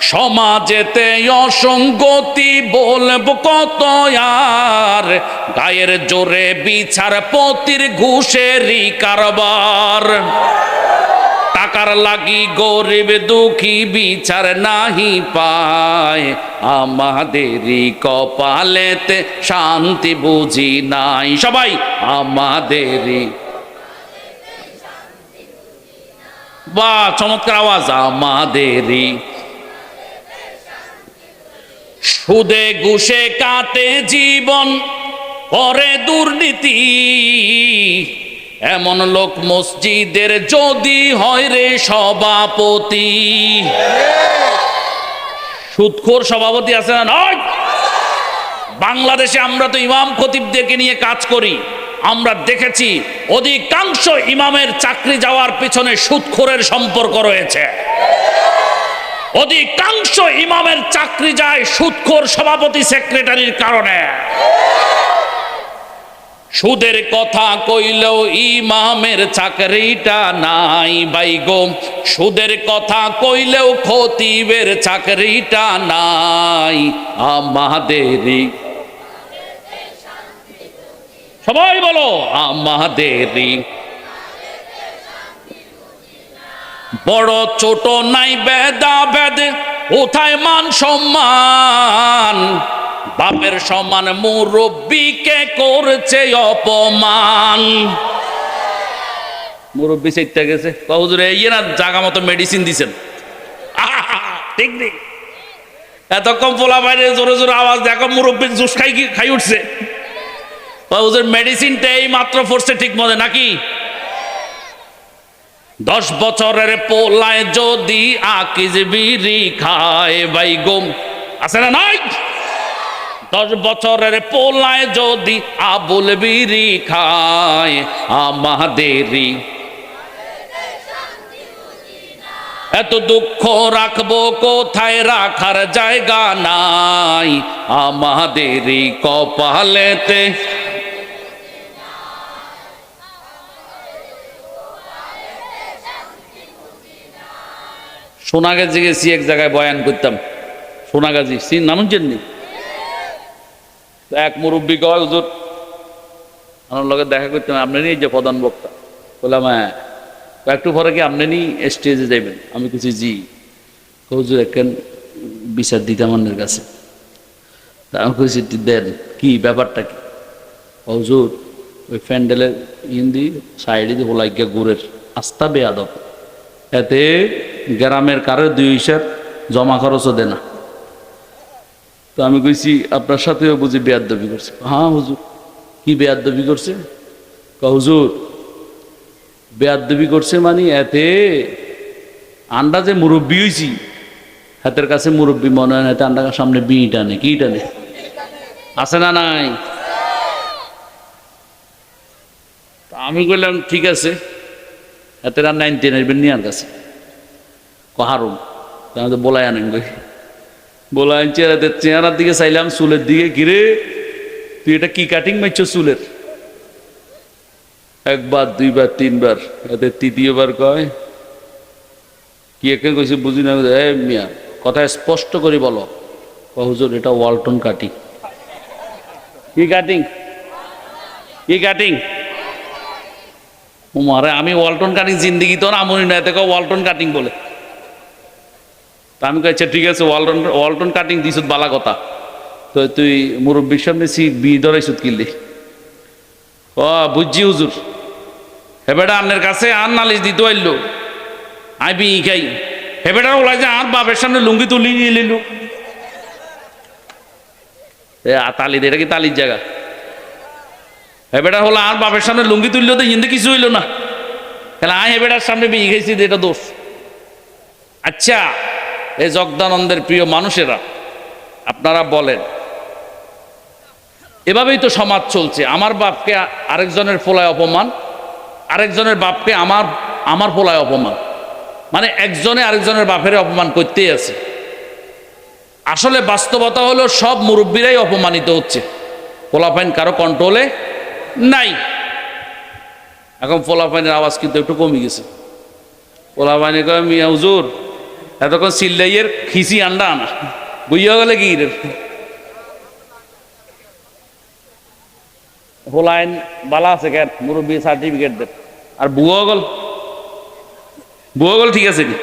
সমাজেতে অসঙ্গতি বলব কত আর? গায়ের জোরে বিচার পতির ঘুষেরই কারবার। টাকার লাগি গরিব দুঃখী বিচার নাহি পায়। আমাদেরই কপালেতে শান্তি বুঝি নাই। সবাই, আমাদেরই। বা চমৎকার আওয়াজ, আমাদেরই। সুদে ঘুষে কাটে জীবন করে দুর্নীতি। এমন লোক মসজিদের যদি হয় রে সভাপতি। সুৎখোর সভাপতি আছে না নয় বাংলাদেশে আমরা তো ইমাম খতিবদেরকে নিয়ে কাজ করি। আমরা দেখেছি অধিকাংশ ইমামের চাকরি যাওয়ার পিছনে সুৎখোরের সম্পর্ক রয়েছে। অধিকাংশ ইমামের চাকরি যায় সুদখোর সভাপতি সেক্রেটারির কারণে। সুদের কথা কইলেও ইমামের চাকরিটা নাই বাইগো সুদের কথা কইলেও খতিবের চাকরিটা নাই। আমাদেরই সবাই বলো আমাদেরই বড় ছোট নাই বেদা বেদ, কোথায় মান সম্মান? বাপের সমান মুরব্বীকে করছে অপমান। মুরব্বী সেটা গেছে কহুজুরে ইয়ে না জাগা মতো মেডিসিন দিছেন। ঠিক নেই। এতক্ষণ পোলা বাইরে জোরে জোরে আওয়াজ দেখো মুরব্বীর জুস খাই খাই উঠছে। কহুজুর মেডিসিনটা এই মাত্র পড়ছে ঠিক মতো নাকি? দশ বছরের পোলায় যদি আকিজ বিড়ি খায় বাইগম আছে না নাই? দশ বছরের পোলায় যদি আবুল বিড়ি খায় আমাদেরই এত দুঃখ রাখব কোথায়? রাখার জায়গা নাই। আমাদেরই কপালেতে সোনাগাজি গেছি এক জায়গায় বয়ান করতাম। সোনাগাজি, সিন নাম নি? এক মুরব্বী কয়, হুজুর আমার লগে দেখা করতাম আপনি নিয়ে যে প্রধান বক্তা। বললাম হ্যাঁ। একটু পরে কি আপনি নি স্টেজে যাবেন আমি কিছু জি। হুজুর, একখান বিচার দিতাম কাছে। তা আমি কইছি দেন, কি ব্যাপারটা কি? হুজুর, ওই প্যান্ডেলের হিন্দি সাইডে হোলাইকা গুড়ের আস্তা বেয়াদব। এতে গ্রামের কারও দুই হিসাব জমা খরচও দে না। তো আমি কইছি, আপনার সাথেও বুঝি বেয়াদবি করছে। হ্যাঁ হুজুর। কি বেয়াদবি করছে? হুজুর, বেয়াদবি করছে মানে এতে আন্ডা যে মুরব্বী হয়েছি হাতের কাছে মুরব্বী মনে হয় না এতে আন্ডার সামনে বি টানে, কি টানে? আছে না নাই? আমি কইলাম, ঠিক আছে এতে আর নাইন টেন আসবেন নিয়ে আর কাছে। কহারুম আমি তো বলাই আনেন কই? বলাই চেহারাতে চেহারার দিকে চাইলাম, চুলের দিকে। ঘিরে তুই এটা কি কাটিং মারছ চুলের? একবার, দুইবার, তিনবার। এতে তৃতীয়বার কয়, কি একে কইছে বুঝি না। এ মিয়া, কথা স্পষ্ট করে বলো। হুজুর, এটা ওয়ালটন কাটিং কি কাটিং কি কাটিং মারে আমি ওয়ালটন কাটিং জিন্দিগি তো আমনি না, এতে ওয়ালটন কাটিং বলে। তা আমি কইছে, ঠিক আছে ওয়ালটন ওয়ালটন কাটিং দিছ বালা কথা। তো তুই মুরব্বীর সামনে সি বি ধরাইছত কিনলি ও, বুঝছি হুজুর। হেবেটা আন্নের কাছে আর নালিশ দিতে আইলো। আই বি খাই। হেবেটা ওলাই যে আর বাপের সামনে লুঙ্গি তুলি নিয়ে আ, তালি এটা কি তালির জায়গা? হেবেটা হলো আর বাপের সামনে লুঙ্গি তুললো তো হিন্দি কিছু হইল না। তাহলে আয় হেবেটার সামনে বিয়ে যে এটা দোষ। আচ্ছা এই জগদানন্দের প্রিয় মানুষেরা, আপনারা বলেন, এভাবেই তো সমাজ চলছে। আমার বাপকে আরেকজনের ফোলায় অপমান, আরেকজনের বাপকে আমার আমার ফোলায় অপমান। মানে একজনে আরেকজনের বাপের অপমান করতেই আছে। আসলে বাস্তবতা হলো সব মুরব্বীরাই অপমানিত হচ্ছে। পোলাপাইন কারও কন্ট্রোলে নাই। এখন পোলাপাইনের আওয়াজ কিন্তু একটু কমে গেছে। পোলাপাইনে কয়, মিয়া হুজুর এতক্ষণ সিল্লাইয়ের খিসি আন্ডা আনা বুঝিয়া গেলে কি? হোলাইন বালা আছে কেন? মুরব্বী সার্টিফিকেট দেন। আর বুয়া গল? বুয়া গল ঠিক আছে নি?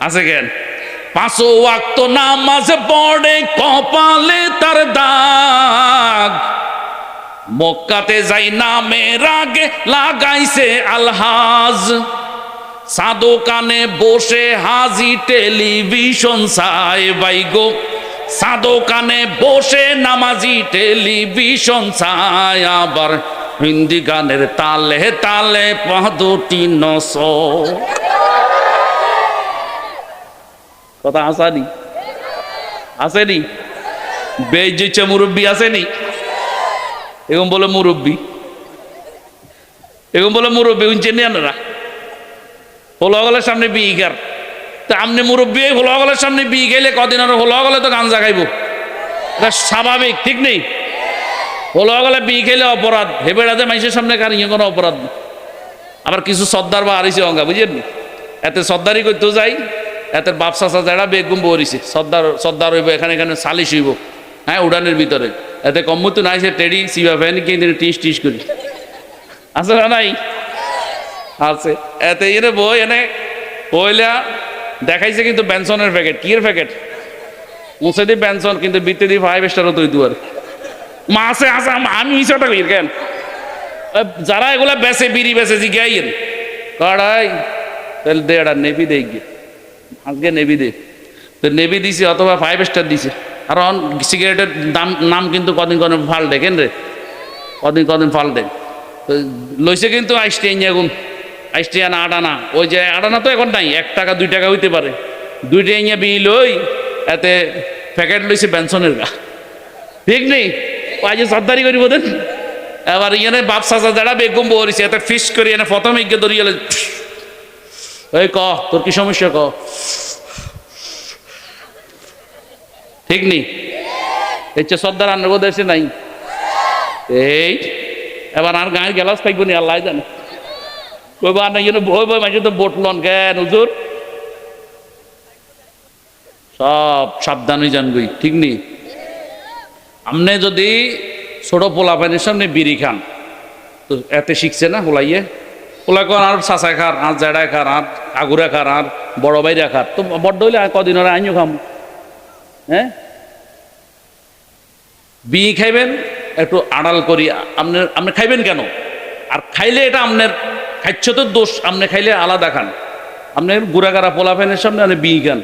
আছে কেন? পাঁচো ওয়াক্ত নামাজ পড়ে, কপালে তার দাগ। মক্কাতে যাই নামের আগে লাগাইছে আলহাজ। সাদো কানে বসে হাজি টেলিভিশন সাই বাইগো সাদো কানে বসে নামাজি টেলিভিশন সাই আবার হিন্দি গানের তালে তালে পাদটি নস। কথা আসানি? আসেনি? বেজে মুরব্বী আসেনি? এরকম বলে মুরব্বী। এরকম বলে মুরব্বী উঞ্চে আনারা হোলাগলের সামনে বিয়ে গার তা আপনি মুরব্বী হোলাগলের সামনে বিয়ে গেলে কদিন আর হোলাগলে তো গান জাগাইব এটা স্বাভাবিক, ঠিক নেই? হোলাগলে বিয়ে খেলে অপরাধ, হেবেড়াতে মানুষের সামনে কার ইয়ে কোনো অপরাধ না। আবার কিছু সর্দার বা আরিছে অঙ্গা বুঝলেন এতে সর্দারি করতে যাই, এতে বাপ চাচা যারা বেগুম বরিছে সর্দার সর্দার হইব, এখানে এখানে সালিশ হইব হ্যাঁ উড়ানের ভিতরে। এতে কম্মতো নাই, সে টেডি, সিবা ফ্যান কিনে টিস টিস করি। না নাই? আছে। এতে এনে বই এনে বইলা দেখাইছে কিন্তু বেনসনের প্যাকেট। কি এর প্যাকেট? মুছে দি বেনসন, কিন্তু বিতে দি ফাইভ স্টারও তৈরি দুয়ার। মা আছে, আমি মিশাটা কই কেন? যারা এগুলা বেচে বিড়ি বেচে জি গাইয়েন কড়াই, তাহলে দে এটা নেবি দে গিয়ে আজকে নেবি দে। তো নেবি দিছি, অথবা ফাইভ স্টার দিছে। কারণ সিগারেটের দাম, নাম কিন্তু কদিন কদিন ফাল দেখেন রে? কদিন কদিন ফাল তো লইছে কিন্তু আইসটি এখন আইসটি আনা আটানা ওই যে আটানা তো এখন নাই, এক টাকা, দুই টাকা হইতে পারে। দুইটা ইয়া বিল লই এতে প্যাকেট লইছে বেনসনের গা। ঠিক নেই? যে সর্দারি করি বোধেন এবার ইয়ানে বাপ সাজা যারা বেগম বলিছে এতে ফিস করি এনে প্রথমে গিয়ে ধরিয়ে ওই ক, তোর কি সমস্যা ক? ঠিক নেই? এই সর্দার আন্নগো দেশে নাই? এই, এবার আর গাঁয়ের গেলাস পাইব নি আল্লাহ জানে। কইব বই মাঝে তো বোট লন কেন হুজুর সব সাবধান হয়ে ঠিক নেই আপনি যদি ছোট পোলা পানির সামনে বিড়ি খান। তো এতে শিখছে না হোলাইয়ে পোলা কন আর চাচা খার, আর জেডায় খার, আর আগুরা খার, আর বড় বাইরা খার। তো বড্ড হইলে কদিন আর আইনও খাম। হ্যাঁ? বিড়ি খাইবেন, একটু আড়াল করি। আপনার আপনি খাইবেন কেন? আর খাইলে এটা আপনার খাইছ তো দোষ আপনি খাইলে আলাদা খান। আপনার গুড়াগাড়া পোলা ফ্যানের সামনে আপনি বিড়ি খান।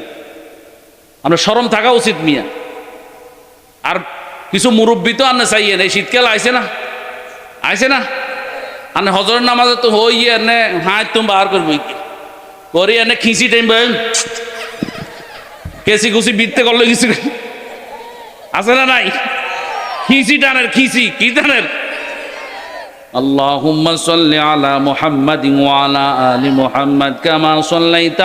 আপনার সরম থাকা উচিত মিয়া। আর কিছু মুরব্বী তো আনে চাইয়েন এই শীতকাল আইসে না। আইসে না। আনে হজরের নামাজে তো হই এনে হাত তুমি বার করব করি এনে খিঁচি টাইম কেসি কুসি বিত্তে করলে কিছু আছে না নাই? খিঁচি টানের, খিঁচি, কি টানের? اللهم صل على محمد وعلى آل محمد كما صليت